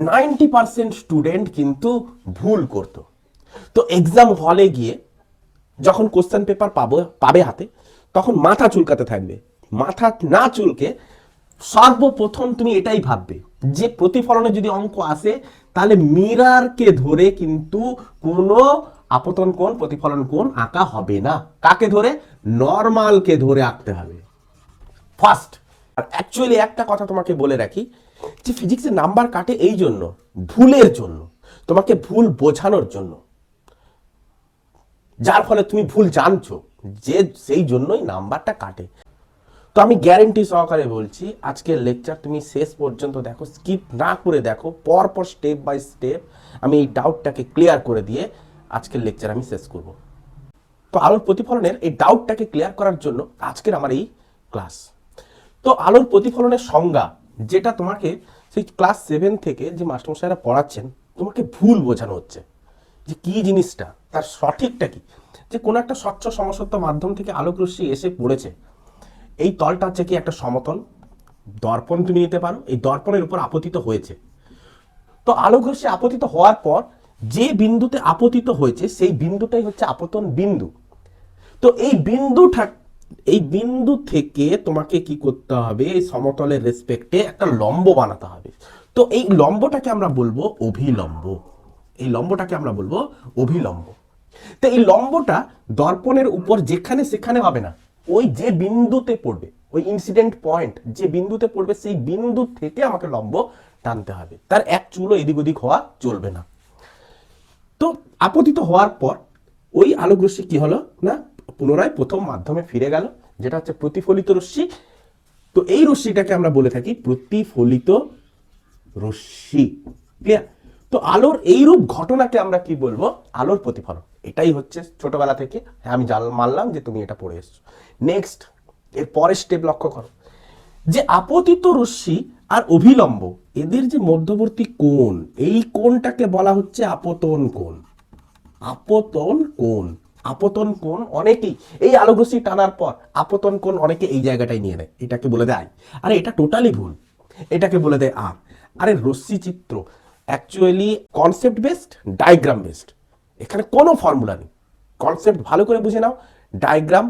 Ninety percent student কিন্তু ভুল করতো। তো এক্সাম হলে গিয়ে যখন কোশ্চেন পেপার পাবো পাবে হাতে, তখন মাথা চুলকাতে থাকবে। মাথা না চুলকে সর্বপ্রথম তুমি এটাই ভাববে যে প্রতিফলনে যদি অঙ্ক আসে, তাহলে মিরারকে ধরে কিন্তু কোনো আপতন কোণ, প্রতিফলন কোণ আঁকা হবে না। কাকে ধরে? নর্মালকে ধরে আঁকতে হবে। ফার্স্ট আর অ্যাকচুয়ালি একটা কথা তোমাকে বলে রাখি যে ফিজিক্সের নাম্বার কাটে এই জন্য, ভুলের জন্য, তোমাকে ভুল বোঝানোর জন্য। যার ফলে তুমি ভুল জানছো, যে সেই জন্যই নাম্বারটা কাটে। তো আমি গ্যারেন্টি সহকারে বলছি, আজকের লেকচার তুমি শেষ পর্যন্ত দেখো স্কিপ না করে দেখো পর পর স্টেপ বাই স্টেপ আমি এই ডাউটটাকে ক্লিয়ার করে দিয়ে আজকের লেকচার আমি শেষ করব। তো আলোর প্রতিফলনের এই ডাউটটাকে ক্লিয়ার করার জন্য আজকের আমার এই ক্লাস তো আলোর প্রতিফলনের সংজ্ঞা যেটা তোমাকে সেই ক্লাস সেভেন থেকে যে মাস্টারমশাইরা পড়াচ্ছেন, তোমাকে ভুল বোঝানো হচ্ছে। যে কি জিনিসটা? তার সঠিকটা কি? যে কোনো একটা স্বচ্ছ সমসত্ব মাধ্যম থেকে আলোক রশ্মি এসে পড়েছে। এই তলটা হচ্ছে কি একটা সমতল। দর্পণ তুমি নিতে পারো। এই দর্পণের উপর আপতিত হয়েছে। তো আলোক রশ্মি আপতিত হওয়ার পর যে বিন্দুতে আপতিত হয়েছে, সেই বিন্দুটাই হচ্ছে আপতন বিন্দু। তো এই বিন্দুটা এই বিন্দু থেকে তোমাকে কি করতে হবে? এই সমতলের রেসপেক্টে একটা লম্ব বানাতে হবে। তো এই লম্বটাকে আমরা বলব অভিলম্ব। এই লম্বটাকে আমরা বলব অভিলম্ব। তো এই লম্বটা দর্পণের উপর যেখানে সেখানে হবে না। ওই যে বিন্দুতে পড়বে, ওই ইনসিডেন্ট পয়েন্ট যে বিন্দুতে পড়বে, সেই বিন্দু থেকে আমাকে লম্ব টানতে হবে। তার এক চুলো এদিক ওদিক হওয়া চলবে না। তো আপতিত হওয়ার পর ওই আলোক রশ্মি কি হলো না? পুনরায় প্রথম মাধ্যমে ফিরে গেল, যেটা হচ্ছে প্রতিফলিত রশ্মি। তো এই রশ্মিটাকে আমরা বলে থাকি প্রতিফলিত রশ্মি। ক্লিয়ার তো আলোর এইরূপ ঘটনাকে আমরা কি বলব? আলোর প্রতিফলন। এটাই হচ্ছে ছোটবেলা থেকে আমি জান, মানলাম যে তুমি এটা পড়ে এসছো। নেক্সট এর পরের স্টেপ লক্ষ্য করো। যে আপতিত রশ্মি আর অভিলম্ব, এদের যে মধ্যবর্তী কোণ, এই কোণটাকে বলা হচ্ছে আপতন কোণ। আপতন কোণ। আপতন কোণ অনেকেই, এই আলোক রশ্মি টানার পর আপতন কোণ অনেকে এই জায়গাটায় নিয়ে নেয়, এটাকে বলে দেয় আরে, এটা টোটালি ভুল, এটাকে বলে দেয় আর আরে রশ্মি চিত্র actually concept based diagram based এখানে কোনো ফর্মুলা নেই। কনসেপ্ট ভালো করে বুঝে নাও ডায়াগ্রাম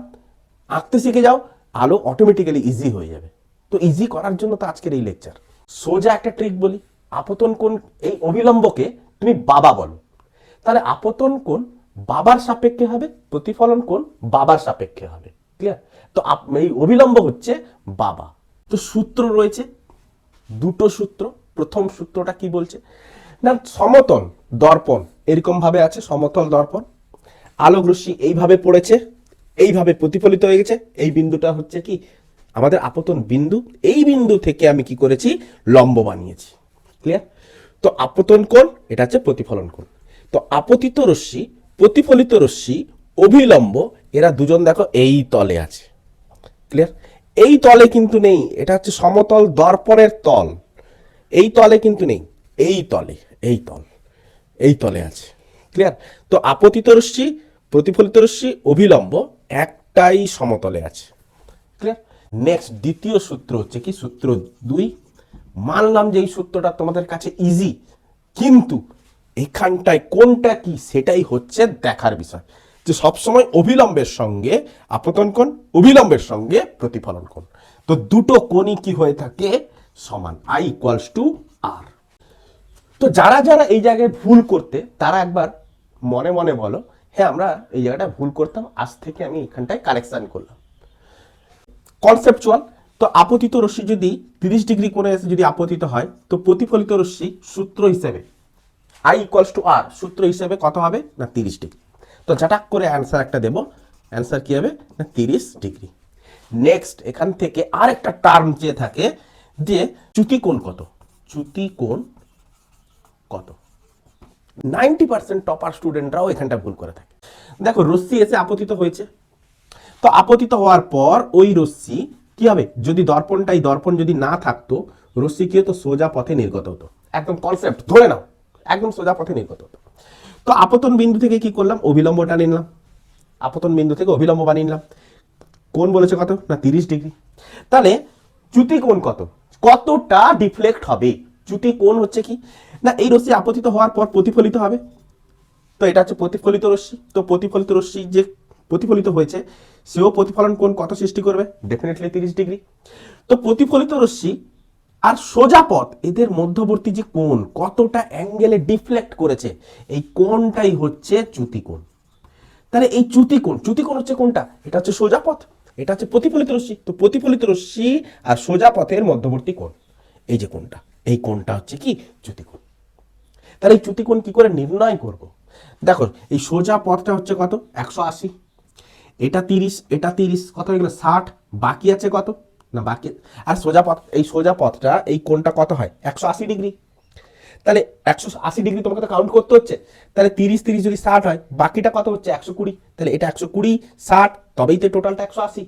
আঁকতে শিখে যাও, আলো অটোমেটিক্যালি ইজি হয়ে যাবে। তো ইজি করার জন্য তো আজকের এই লেকচার সোজা একটা ট্রিক বলি, আপতন কোন এই অবিলম্বকে তুমি বাবা বলো। তাহলে আপতন কোণ বাবার সাপেক্ষে হবে, প্রতিফলন কোন? বাবার সাপেক্ষে হবে। ক্লিয়ার তো এই অবিলম্ব হচ্ছে বাবা। তো সূত্র রয়েছে, দুটো সূত্র। প্রথম সূত্রটা কি বলছে? না, সমতল দর্পণ এরকম ভাবে আছে, সমতল দর্পণ। আলোক রশ্মি এইভাবে পড়েছে, এইভাবে প্রতিফলিত হয়ে গেছে। এই বিন্দুটা হচ্ছে কি? আমাদের আপতন বিন্দু। এই বিন্দু থেকে আমি কি করেছি? লম্ব বানিয়েছি। ক্লিয়ার তো আপতন কোণ, এটা হচ্ছে প্রতিফলন কোণ। তো আপতিত রশ্মি প্রতিফলিত রশ্মি, অভিলম্ব, এরা দুজন দেখো এই তলে আছে। ক্লিয়ার এই তলে কিন্তু নেই, এটা হচ্ছে সমতল দর্পণের তল। এই তলে কিন্তু নেই, এই তলে, এই তল, এই তলে আছে। ক্লিয়ার তো আপতিত রশ্মি, প্রতিফলিত রশ্মি, অভিলম্ব, একটাই সমতলে আছে। ক্লিয়ার নেক্সট দ্বিতীয় সূত্র হচ্ছে কি? সূত্র দুই, মানলাম যে এই সূত্রটা তোমাদের কাছে ইজি কিন্তু এখানটায় কোনটা কি, সেটাই হচ্ছে দেখার বিষয়। যে সবসময় অবিলম্বের সঙ্গে আপতন কোণ, অবিলম্বের সঙ্গে প্রতিফলন কোণ। তো দুটো কোণই কি হয়ে থাকে? সমান আই ইকুয়ালস টু আর তো যারা যারা এই জায়গায় ভুল করতে, তারা একবার মনে মনে বলো হ্যাঁ আমরা এই জায়গাটা ভুল করতাম, আজ থেকে আমি এখানটায় কারেকশন করলাম। কনসেপচুয়াল তো আপতিত রশ্মি যদি তিরিশ ডিগ্রি কোণে এসে যদি আপতিত হয়, তো প্রতিফলিত রশ্মি সূত্র হিসেবে আই ইকুয়ালস টু আর সূত্র হিসেবে কত হবে? না, তিরিশ ডিগ্রি। তো ঝটাক করে অ্যান্সার একটা দেবো। অ্যান্সার কী হবে? না, তিরিশ ডিগ্রি। নেক্সট এখান থেকে আর একটা টার্ম চেয়ে থাকে, যে চ্যুতি কোণ কত? চ্যুতি কোণ কত? নাইনটি পার্সেন্ট টপার স্টুডেন্টরাও এখানটা ভুল করে থাকে। দেখো, রশ্মি এসে আপতিত হয়েছে। তো আপতিত হওয়ার পর ওই রশ্মি কি হবে? যদি দর্পণটাই দর্পণ যদি না থাকতো, রশ্মি কি হতো? সোজা পথে নির্গত হতো। একদম কনসেপ্ট ধরে নাও। একদম সোজা পথে নির্গত হতো। তো আপতন বিন্দু থেকে কি করলাম? অবিলম্বটা নিলাম। আপতন বিন্দু থেকে অবিলম্ব বানিয়ে নিলাম। কোন বলেছে কত? না, তিরিশ ডিগ্রি। তাহলে চ্যুতি কোণ কত? কতটা ডিফ্লেক্ট হবে? চ্যুতি কোণ হচ্ছে কি? না, এই রশ্মি আপতিত হওয়ার পর প্রতিফলিত হবে। তো এটা হচ্ছে প্রতিফলিত রশ্মি। তো প্রতিফলিত রশ্মি যে প্রতিফলিত হয়েছে, সেও প্রতিফলন কোণ কত সৃষ্টি করবে? ডেফিনেটলি তিরিশ ডিগ্রি। তো প্রতিফলিত রশ্মি আর সোজা পথ, এদের মধ্যবর্তী যে কোণ, কতটা অ্যাঙ্গেলে ডিফ্লেক্ট করেছে, এই কোণটাই হচ্ছে চ্যুতি কোণ তাহলে এই চ্যুতি কোণ চ্যুতি কোণ হচ্ছে কোনটা এটা হচ্ছে সোজা পথ, এটা হচ্ছে প্রতিফলিত রশ্মি। তো প্রতিফলিত রশ্মি আর সোজা পথের মধ্যবর্তী কোণ, এই যে কোণটা, এই কোণটা হচ্ছে কি? চ্যুতি কোণ তাহলে এই চ্যুতি কোণ কি করে নির্ণয় করব? দেখো, এই সোজা পথটা হচ্ছে কত? একশো আশি। এটা তিরিশ এটা তিরিশ, কত হয়ে গেল? ষাট। বাকি আছে কত? না, বাকি আর সোজা পথ, এই সোজা পথটা, এই কোণটা কত হয়? একশো আশি ডিগ্রি। তাহলে একশো আশি ডিগ্রি তোমাকে তো কাউন্ট করতে হচ্ছে। তাহলে তিরিশ তিরিশ যদি ষাট হয়, বাকিটা কত হচ্ছে? একশো কুড়ি। তাহলে এটা একশো কুড়ি, ষাট, তবেই তো টোটালটা একশো আশি।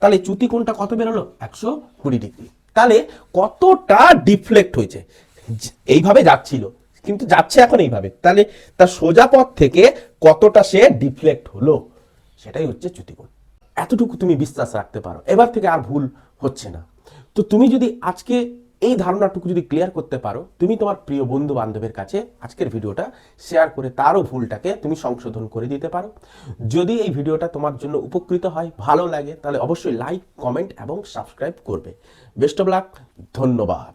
তাহলে চ্যুতি কোণটা কত বেরোলো? একশো কুড়ি ডিগ্রি। তাহলে কতটা ডিফ্লেক্ট হয়েছে? এইভাবে যাচ্ছিল। কিন্তু যাচ্ছে এখন এইভাবে। তাহলে তার সোজা পথ থেকে কতটা সে ডিফ্লেক্ট হলো? সেটাই হচ্ছে চ্যুতিকোণ এতটুকু তুমি বিশ্বাস রাখতে পারো। এবার থেকে আর ভুল হচ্ছে না। তো তুমি যদি আজকে এই ধারণাটুকু যদি ক্লিয়ার করতে পারো, তুমি তোমার প্রিয় বন্ধু বান্ধবের কাছে আজকের ভিডিওটা শেয়ার করে তারও ভুলটাকে তুমি সংশোধন করে দিতে পারো। যদি এই ভিডিওটা তোমার জন্য উপকৃত হয়, ভালো লাগে, তাহলে অবশ্যই লাইক কমেন্ট এবং সাবস্ক্রাইব করবে। বেস্ট অফ লাক ধন্যবাদ।